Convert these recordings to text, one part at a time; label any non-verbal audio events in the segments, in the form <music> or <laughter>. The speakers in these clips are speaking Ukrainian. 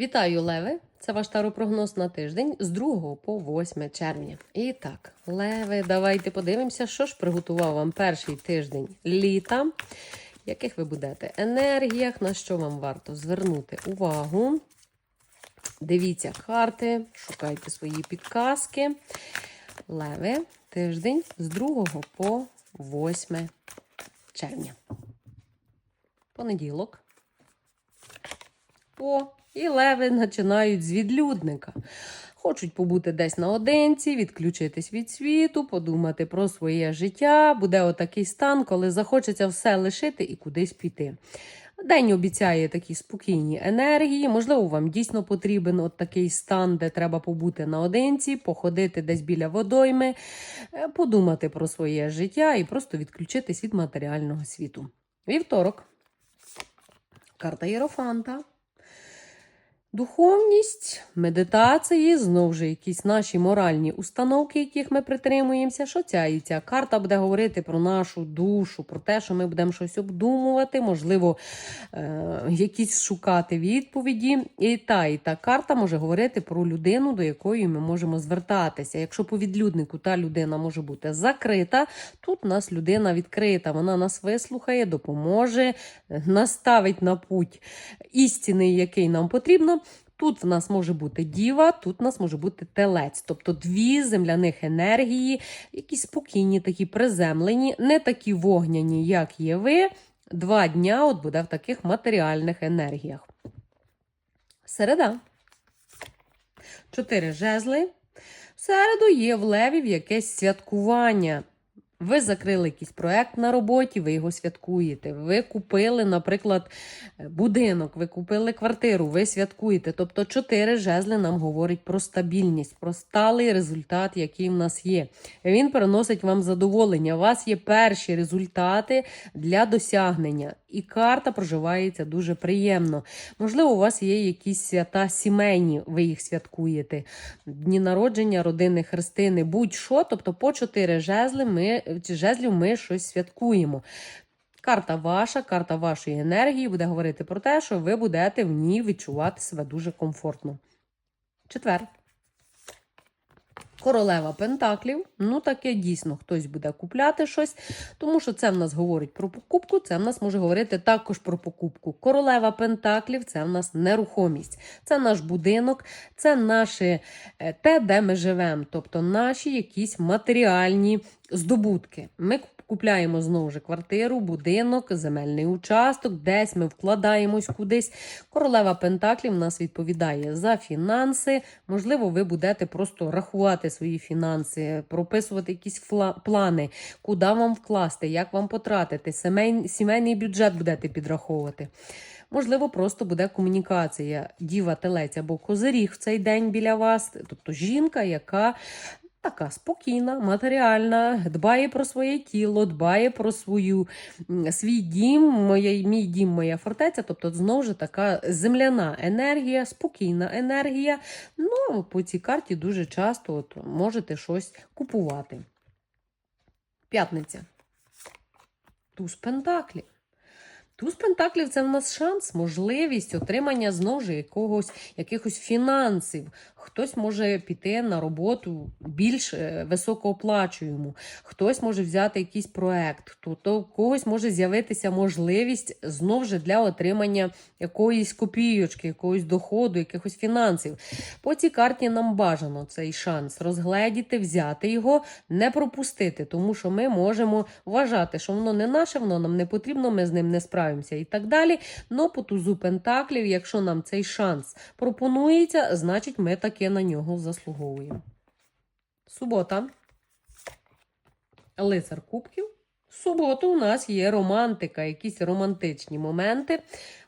Вітаю, Леви! Це ваш таропрогноз на тиждень з 2 по 8 червня. І так, Леви, давайте подивимося, що ж приготував вам перший тиждень літа. Яких ви будете енергіях, на що вам варто звернути увагу. Дивіться карти, шукайте свої підказки. Леви, тиждень з 2 по 8 червня. Понеділок. О, і леви починають з відлюдника. Хочуть побути десь наодинці, відключитись від світу, подумати про своє життя. Буде отакий стан, коли захочеться все лишити і кудись піти. День обіцяє такі спокійні енергії. Можливо, вам дійсно потрібен от такий стан, де треба побути наодинці, походити десь біля водойми, е, подумати про своє життя і просто відключитись від матеріального світу. Вівторок. Карта Єрофанта. Духовність, медитації, знову ж якісь наші моральні установки, яких ми притримуємося. Що ця і ця карта буде говорити про нашу душу, про те, що ми будемо щось обдумувати, можливо, е- якісь шукати відповіді. І та, і та карта може говорити про людину, до якої ми можемо звертатися. Якщо по відлюднику та людина може бути закрита, тут нас людина відкрита, вона нас вислухає, допоможе, наставить на путь істини, який нам потрібно. Тут в нас може бути діва, тут в нас може бути телець. Тобто дві земляних енергії, які спокійні, такі приземлені, не такі вогняні, як є ви. Два дня от буде в таких матеріальних енергіях. Середа. Чотири жезли. В середу є в левів якесь святкування. Ви закрили якийсь проект на роботі, ви його святкуєте. Ви купили, наприклад, будинок, ви купили квартиру, ви святкуєте. Тобто, чотири жезли нам говорить про стабільність, про сталий результат, який в нас є. Він приносить вам задоволення. У вас є перші результати для досягнення. І карта проживається дуже приємно. Можливо, у вас є якісь свята сімейні, ви їх святкуєте. Дні народження, родини, хрестини, будь-що. Тобто, по чотири жезли ми, жезлів ми щось святкуємо. Карта ваша, карта вашої енергії буде говорити про те, що ви будете в ній відчувати себе дуже комфортно. Четвер. Королева Пентаклів. Ну, таке дійсно хтось буде купляти щось, тому що це в нас говорить про покупку, це в нас може говорити також про покупку. Королева Пентаклів це в нас нерухомість, це наш будинок, це наше те, де ми живемо, тобто наші якісь матеріальні здобутки. Ми купляємо знову ж квартиру, будинок, земельний участок, десь ми вкладаємось кудись. Королева Пентаклів нас відповідає за фінанси. Можливо, ви будете просто рахувати свої фінанси, прописувати якісь плани, куди вам вкласти, як вам потратити. Сімейний бюджет будете підраховувати. Можливо, просто буде комунікація, діва, телець або козиріг в цей день біля вас, тобто жінка, яка така спокійна, матеріальна, дбає про своє тіло, дбає про свою, свій дім, моє, мій дім, моя фортеця. Тобто, знову ж така земляна енергія, спокійна енергія. Ну, по цій карті дуже часто от, можете щось купувати. П'ятниця. Туз Пентаклів. Туз Пентаклів це в нас шанс, можливість отримання знову ж якогось якихось фінансів. Хтось може піти на роботу більш е, високооплачуємо, хтось може взяти якийсь проект, хто у когось може з'явитися можливість знову ж для отримання якоїсь копійочки, якогось доходу, якихось фінансів. По цій карті нам бажано цей шанс розгледіти, взяти його, не пропустити, тому що ми можемо вважати, що воно не наше, воно нам не потрібно, ми з ним не справимося і так далі. Но по тузу пентаклів, якщо нам цей шанс пропонується, значить ми таки на нього заслуговуємо. Субота. Лицар кубків. Суботу у нас є романтика, якісь романтичні моменти.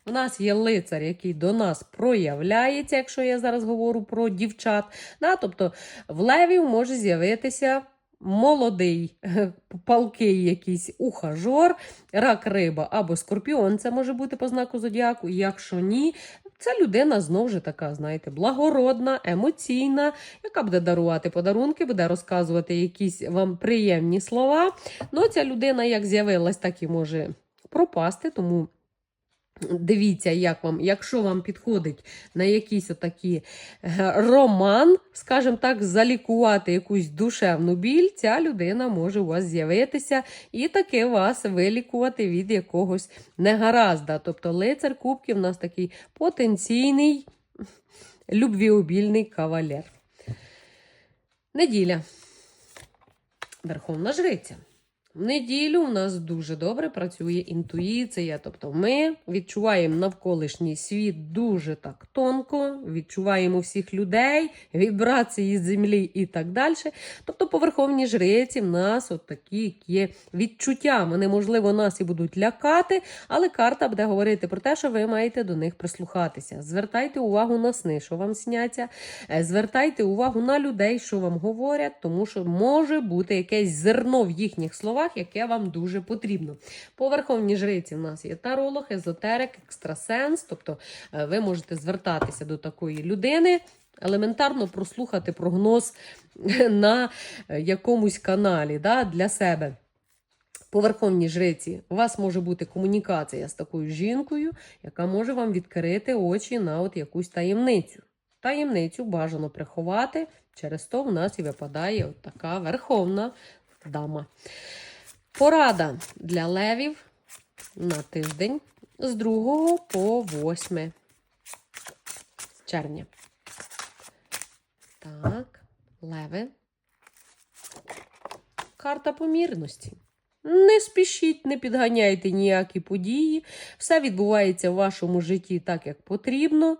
У нас є лицар, який до нас проявляється, якщо я зараз говорю про дівчат. Да? Тобто в левів може з'явитися молодий, <laughs> палкий якийсь ухажор, рак риба або скорпіон. Це може бути по знаку зодіаку. Якщо ні, це людина знову ж така, знаєте, благородна, емоційна, яка буде дарувати подарунки, буде розказувати якісь вам приємні слова. Ну, ця людина як з'явилась, так і може пропасти, тому Дивіться, як вам, якщо вам підходить на якийсь отакий е, роман, скажімо так, залікувати якусь душевну біль, ця людина може у вас з'явитися і таки вас вилікувати від якогось негаразда. Тобто лицар кубків у нас такий потенційний любвіобільний кавалер. Неділя. Верховна жриця. В неділю в нас дуже добре працює інтуїція. Тобто ми відчуваємо навколишній світ дуже так тонко, відчуваємо всіх людей, вібрації землі і так далі. Тобто, по верховній жриці в нас от такі є відчуття. Вони, можливо, нас і будуть лякати, але карта буде говорити про те, що ви маєте до них прислухатися. Звертайте увагу на сни, що вам сняться. Е, Звертайте увагу на людей, що вам говорять, тому що може бути якесь зерно в їхніх словах, яке вам дуже потрібно. По верховній жриці в нас є таролог, езотерик, екстрасенс. Тобто е, ви можете звертатися до такої людини. Елементарно прослухати прогноз <laughs> на е, якомусь каналі да, для себе. По верховній жриці у вас може бути комунікація з такою жінкою, яка може вам відкрити очі на от якусь таємницю. Таємницю бажано приховати, через то в нас і випадає от така верховна дама. Порада для левів на тиждень з 2 по 8 червня. Так, леви. Карта помірності. Не спішіть, не підганяйте ніякі події. Все відбувається в вашому житті так, як потрібно.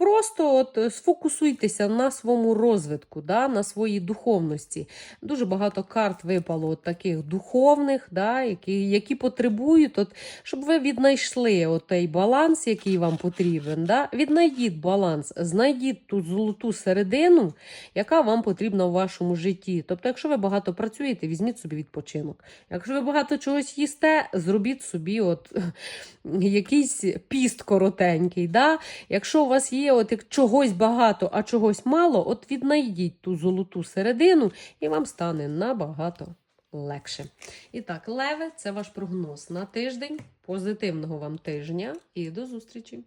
Просто от е, сфокусуйтеся на своєму розвитку, да, на своїй духовності. Дуже багато карт випало от таких духовних, да, які, які потребують, от, щоб ви віднайшли от той баланс, який вам потрібен. Да. Віднайдіть баланс, знайдіть ту золоту середину, яка вам потрібна в вашому житті. Тобто, якщо ви багато працюєте, візьміть собі відпочинок. Якщо ви багато чогось їсте, зробіть собі от, <laughs> якийсь піст коротенький. Да. Якщо у вас є от як чогось багато, а чогось мало, от віднайдіть ту золоту середину, і вам стане набагато легше. І так, леве, це ваш прогноз на тиждень. Позитивного вам тижня і до зустрічі!